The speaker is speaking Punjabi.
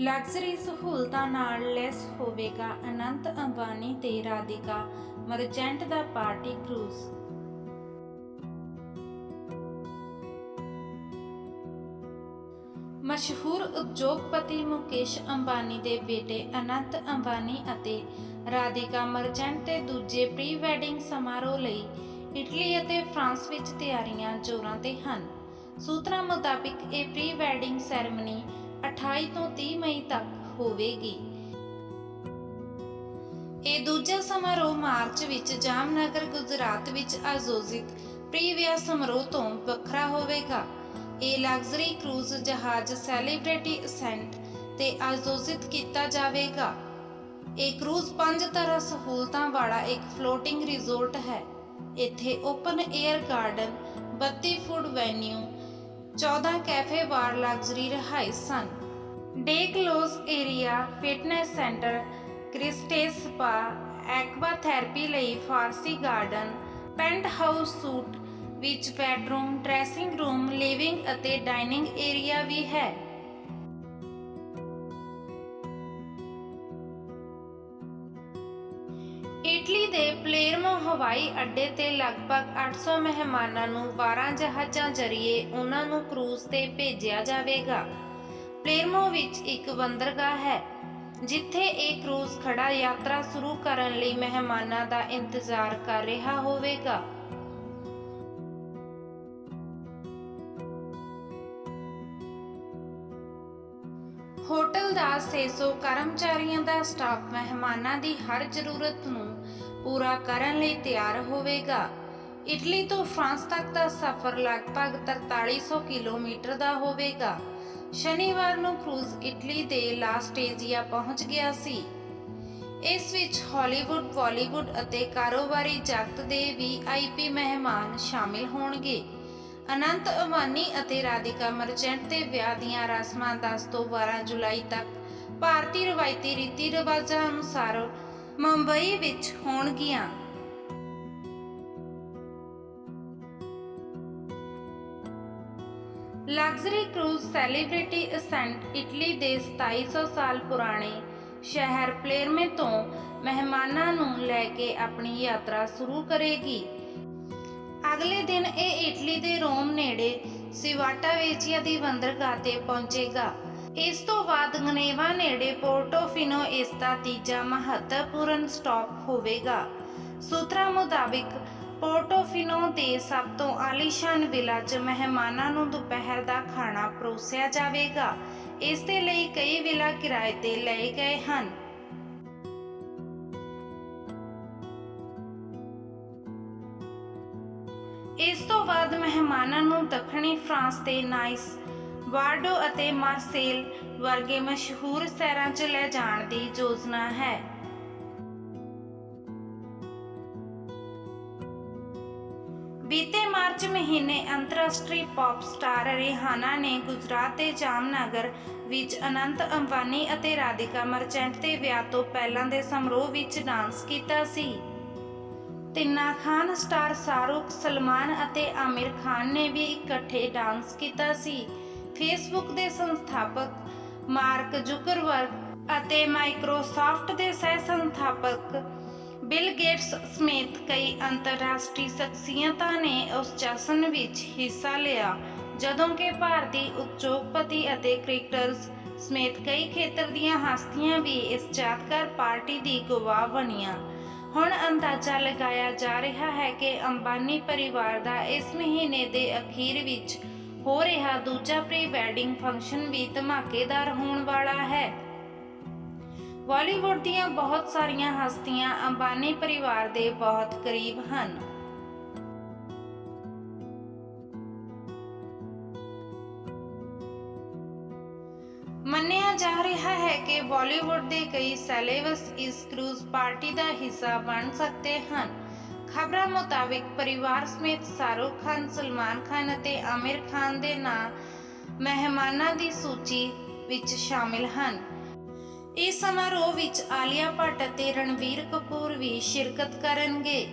ਲਗਜ਼ਰੀ ਸਹੂਲਤਾਂ ਨਾਲ ਲੈਸ ਹੋਵੇਗਾ, ਅਨੰਤ ਅੰਬਾਨੀ ਤੇ ਰਾਧਿਕਾ ਮਰਚੈਂਟ ਦਾ ਪਾਰਟੀ ਕਰੂਜ਼ ਮਸ਼ਹੂਰ ਉਦਯੋਗਪਤੀ ਮੁਕੇਸ਼ ਅੰਬਾਨੀ ਦੇ ਬੇਟੇ ਅਨੰਤ ਅੰਬਾਨੀ ਅਤੇ ਰਾਧਿਕਾ ਮਰਚੈਂਟ ਦੇ ਦੂਜੇ ਪ੍ਰੀ ਵੈਡਿੰਗ ਸਮਾਰੋਹ ਲਈ ਇਟਲੀ ਅਤੇ ਫਰਾਂਸ ਵਿੱਚ ਤਿਆਰੀਆਂ ਜ਼ੋਰਾਂ ਤੇ ਹਨ। ਸੂਤਰਾਂ ਮੁਤਾਬਿਕ ਇਹ ਪ੍ਰੀ ਵੈਡਿੰਗ ਸੈਰੇਮਨੀ 28 ਤੋਂ 30 ਮਈ ਤੱਕ ਹੋਵੇਗੀ। ਇਹ ਦੂਜਾ ਸਮਾਰੋਹ ਮਾਰਚ ਵਿੱਚ ਜਾਮਨਗਰ, ਗੁਜਰਾਤ ਵਿੱਚ ਆਯੋਜਿਤ ਪ੍ਰੀ ਸਮਾਰੋਹ ਤੋਂ ਵੱਖਰਾ ਹੋਵੇਗਾ। ਇਹ ਲਗਜ਼ਰੀ ਕਰੂਜ਼ ਜਹਾਜ਼ ਸੈਲੀਬ੍ਰਿਟੀ ਅਸੈਂਟ ਤੇ ਆਯੋਜਿਤ ਕੀਤਾ ਜਾਵੇਗਾ। ਇਹ ਕਰੂਜ਼ ਪੰਜ ਤਰ੍ਹਾਂ ਸਹੂਲਤਾਂ ਵਾਲਾ ਇੱਕ ਫਲੋਟਿੰਗ ਰਿਜ਼ੋਰਟ ਹੈ। ਇੱਥੇ open air garden 32 food venue 14 cafe bar luxury ਰਿਹਾਇਸ਼ ਸਨ। Day close area fitness centre, ਕ੍ਰਿਸਟੇਸ spa, aqua therapy ਲਈ ਫਾਰਸੀ ਗਾਰਡਨ ਪੈਂਟ ਹਾਊਸ ਸੂਟ ਵਿੱਚ ਬੈਡਰੂਮ, ਡਰੈਸਿੰਗ ਰੂਮ, ਲਿਵਿੰਗ ਅਤੇ ਡਾਈਨਿੰਗ ਏਰੀਆ ਵੀ ਹੈ। ਇਟਲੀ ਦੇ ਪਲੇਰਮੋ, ਹਵਾਈ ਅੱਡੇ ਤੇ ਲਗਭਗ 800 ਮਹਿਮਾਨਾਂ ਨੂੰ 12 ਜਹਾਜ਼ਾਂ ਜ਼ਰੀਏ ਉਹਨਾਂ ਨੂੰ ਕਰੂਜ਼ ਤੇ ਭੇਜਿਆ ਜਾਵੇਗਾ। ਪਲੇਰਮੋ ਵਿੱਚ ਇੱਕ ਬੰਦਰਗਾਹ ਹੈ, ਜਿੱਥੇ ਇਹ ਕਰੂਜ਼ ਖੜਾ ਯਾਤਰਾ ਸ਼ੁਰੂ ਕਰਨ ਲਈ ਮਹਿਮਾਨਾਂ ਦਾ ਇੰਤਜ਼ਾਰ ਕਰ ਰਿਹਾ ਹੋਵੇਗਾ। ਹੋਟਲ ਦਾ 600 ਕਰਮਚਾਰੀਆਂ ਦਾ ਸਟਾਫ ਮਹਿਮਾਨਾਂ ਦੀ ਹਰ ਜ਼ਰੂਰਤ ਨੂੰ ਪੂਰਾ ਕਰਨ ਲਈ ਤਿਆਰ ਹੋਵੇਗਾ। ਇਟਲੀ ਤੋਂ ਫਰਾਂਸ ਤੱਕ ਦਾ ਸਫ਼ਰ ਲਗਭਗ 4300 ਕਿਲੋਮੀਟਰ ਦਾ ਹੋਵੇਗਾ। ਸ਼ਨੀਵਾਰ ਨੂੰ ਕਰੂਜ਼ ਇਟਲੀ ਦੇ ਲਾਸਟੇਜੀਆ ਪਹੁੰਚ ਗਿਆ ਸੀ। ਇਸ ਵਿੱਚ ਹਾਲੀਵੁੱਡ, ਬਾਲੀਵੁੱਡ ਅਤੇ ਕਾਰੋਬਾਰੀ ਜਗਤ ਦੇ ਵੀਆਈਪੀ ਮਹਿਮਾਨ ਸ਼ਾਮਿਲ ਹੋਣਗੇ। ਅਨੰਤ ਅਵਾਨੀ ਅਤੇ ਰਾਧਿਕਾ ਮਰਚੈਂਟ ਦੇ ਵਿਆਹ ਦੀਆਂ ਰਸਮਾਂ 10 ਤੋਂ 12 ਜੁਲਾਈ ਤੱਕ ਭਾਰਤੀ ਰਵਾਇਤੀ ਰੀਤੀ ਰਿਵਾਜਾਂ ਅਨੁਸਾਰ ਮੁੰਬਈ ਵਿੱਚ ਹੋਣਗੀਆਂ। Luxury cruise celebrity ascent Italy ਦੇ 2700 ਸਾਲ ਪੁਰਾਣੇ ਸ਼ਹਿਰ ਪਲੇਰਮੇ ਤੋਂ ਮਹਿਮਾਨਾਂ ਨੂੰ ਲੈ ਕੇ ਆਪਣੀ ਯਾਤਰਾ ਸ਼ੁਰੂ ਕਰੇਗੀ। ਅਗਲੇ ਦਿਨ ਇਹ ਇਟਲੀ ਦੇ ਰੋਮ ਨੇੜੇ ਸਿਵਾਟਾ ਵੇਚੀਆ ਦੀ ਬੰਦਰਗਾਹ ਤੇ ਪਹੁੰਚੇਗਾ। ਇਸ ਤੋਂ ਬਾਅਦ ਗਨੇਵਾ ਨੇੜੇ ਪੋਰਟੋਫਿਨੋ ਇਸ ਦਾ ਤੀਜਾ ਮਹੱਤਵਪੂਰਨ ਸਟਾਪ ਹੋਵੇਗਾ। ਸੂਤਰਾਂ ਮੁਤਾਬਿਕ ਪੋਰਟੋਫਿਨੋ ਦੇ ਸਭ ਤੋਂ ਆਲੀਸ਼ਾਨ ਵਿਲਾ 'ਚ ਮਹਿਮਾਨਾਂ ਨੂੰ ਦੁਪਹਿਰ ਦਾ ਖਾਣਾ ਪਰੋਸਿਆ ਜਾਵੇਗਾ। ਇਸ ਦੇ ਲਈ ਕਈ ਵਿਲਾ ਕਿਰਾਏ ਤੇ ਲਏ ਗਏ ਹਨ। ਇਸ ਤੋਂ ਬਾਅਦ ਮਹਿਮਾਨਾਂ ਨੂੰ ਦੱਖਣੀ ਫਰਾਂਸ ਦੇ ਨਾਈਸ, ਵਾਰਡੋ ਅਤੇ ਮਾਰਸੇਲ ਵਰਗੇ ਮਸ਼ਹੂਰ ਸ਼ਹਿਰਾਂ 'ਚ ਲੈ ਜਾਣ ਦੀ ਯੋਜਨਾ ਹੈ। ਬੀਤੇ ਮਾਰਚ ਮਹੀਨੇ ਅੰਤਰਰਾਸ਼ਟਰੀ ਪੌਪ ਸਟਾਰ ਰਿਹਾਨਾ ਨੇ ਗੁਜਰਾਤ ਦੇ ਜਾਮਨਗਰ ਵਿੱਚ ਅਨੰਤ ਅੰਬਾਨੀ ਅਤੇ ਰਾਧਿਕਾ ਮਰਚੈਂਟ ਦੇ ਵਿਆਹ ਤੋਂ ਪਹਿਲਾਂ ਦੇ ਸਮਾਰੋਹ ਵਿੱਚ ਡਾਂਸ ਕੀਤਾ ਸੀ। ਤਿੰਨਾ ਖਾਨ ਸਟਾਰ ਸ਼ਾਹਰੁਖ, ਸਲਮਾਨ ਅਤੇ ਆਮਿਰ ਖਾਨ ਨੇ ਵੀ ਇਕੱਠੇ ਡਾਂਸ ਕੀਤਾ ਸੀ। ਫੇਸਬੁੱਕ ਦੇ ਸੰਸਥਾਪਕ ਮਾਰਕ ਜ਼ੁਕਰਬਰਗ ਅਤੇ ਮਾਈਕਰੋਸਾਫਟ ਦੇ ਸਹਿ ਸੰਸਥਾਪਕ ਬਿਲ ਗੇਟਸ ਸਮੇਤ ਕਈ ਅੰਤਰਰਾਸ਼ਟਰੀ ਸ਼ਖਸੀਅਤਾਂ ਨੇ ਉਸ ਜਸ਼ਨ ਵਿੱਚ ਹਿੱਸਾ ਲਿਆ, ਜਦੋਂ ਕਿ ਭਾਰਤੀ ਉਦਯੋਗਪਤੀ ਅਤੇ ਕ੍ਰਿਕਟਰਸ ਸਮੇਤ ਕਈ ਖੇਤਰ ਦੀਆਂ ਹਸਤੀਆਂ ਵੀ ਇਸ ਯਾਦਗਾਰ ਪਾਰਟੀ ਦੀ ਗਵਾਹ ਬਣੀਆਂ। ਹੁਣ ਅੰਦਾਜ਼ਾ ਲਗਾਇਆ ਜਾ ਰਿਹਾ ਹੈ ਕਿ ਅੰਬਾਨੀ ਪਰਿਵਾਰ ਦਾ ਇਸ ਮਹੀਨੇ ਦੇ ਅਖੀਰ ਵਿੱਚ ਹੋ ਰਿਹਾ ਦੂਜਾ ਪ੍ਰੀ ਵੈਡਿੰਗ ਫੰਕਸ਼ਨ ਵੀ ਧਮਾਕੇਦਾਰ ਹੋਣ ਵਾਲਾ ਹੈ। ਬਾਲੀਵੁੱਡ ਦੀਆਂ ਬਹੁਤ ਸਾਰੀਆਂ ਹਸਤੀਆਂ ਅੰਬਾਨੀ ਪਰਿਵਾਰ ਦੇ ਬਹੁਤ ਕਰੀਬ ਹਨ। ਮੰਨਿਆ ਜਾ ਰਿਹਾ ਹੈ ਕਿ ਬਾਲੀਵੁੱਡ ਦੇ ਕਈ ਸੈਲੇਬਸ ਇਸ ਕਰੂਜ਼ ਪਾਰਟੀ ਦਾ ਹਿੱਸਾ ਬਣ ਸਕਦੇ ਹਨ। ਖਬਰਾਂ ਮੁਤਾਬਿਕ ਪਰਿਵਾਰ ਸਮੇਤ ਸ਼ਾਹਰੁਖ ਖਾਨ, ਸਲਮਾਨ ਖਾਨ ਅਤੇ ਆਮਿਰ ਖਾਨ ਦੇ ਨਾਂ ਮਹਿਮਾਨਾਂ ਦੀ ਸੂਚੀ ਵਿੱਚ ਸ਼ਾਮਿਲ ਹਨ। ਇਸ ਸਮਾਰੋਹ ਵਿੱਚ ਆਲੀਆ ਭੱਟ ਅਤੇ ਰਣਵੀਰ ਕਪੂਰ ਵੀ ਸ਼ਿਰਕਤ ਕਰਨਗੇ।